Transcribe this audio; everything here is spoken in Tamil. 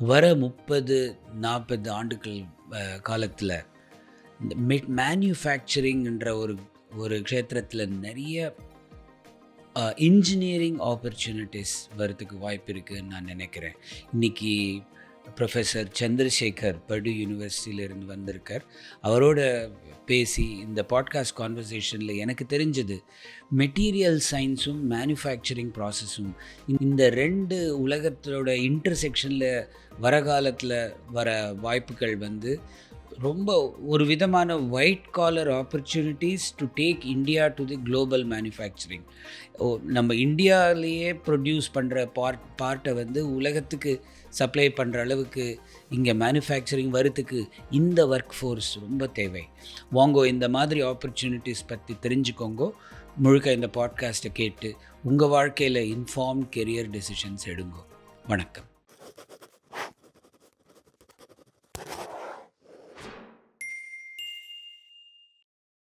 வர முப்பது நாற்பது ஆண்டுகள் காலத்தில் இந்த மெட் மேனுஃபேக்சரிங்ன்ற ஒரு ஒரு க்ஷேத்திரத்தில் நிறைய இன்ஜினியரிங் ஆப்பர்ச்சுனிட்டிஸ் வரத்துக்கு வாய்ப்பு இருக்குதுன்னு நான் நினைக்கிறேன். இன்றைக்கி ப்ரொஃபஸர் சந்திரசேகர் படு யூனிவர்சிட்டியிலிருந்து வந்திருக்கார். அவரோட பேசி இந்த பாட்காஸ்ட் கான்வர்சேஷனில் எனக்கு தெரிஞ்சது மெட்டீரியல் சயின்ஸும் மேனுஃபேக்சரிங் ப்ராசஸும் இந்த ரெண்டு உலகத்தோட இன்டர்செக்ஷனில் வர காலத்தில் வர வாய்ப்புகள் வந்து ரொம்ப ஒரு விதமான white collar opportunities to take India to the global manufacturing oh நம்ம இந்தியாவிலேயே ப்ரொடியூஸ் பண்ணுற பார்ட் பார்ட்டை வந்து உலகத்துக்கு சப்ளை பண்ணுற அளவுக்கு இங்கே மேனுஃபேக்சரிங் வரத்துக்கு இந்த ஒர்க் ஃபோர்ஸ் ரொம்ப தேவை. வாங்கோ இந்த மாதிரி ஆப்பர்ச்சுனிட்டிஸ் பற்றி தெரிஞ்சுக்கோங்க. முழுக்க இந்த பாட்காஸ்ட்டை கேட்டு உங்கள் வாழ்க்கையில் இன்ஃபார்ம் கெரியர் டெசிஷன்ஸ் எடுங்கோ. வணக்கம்.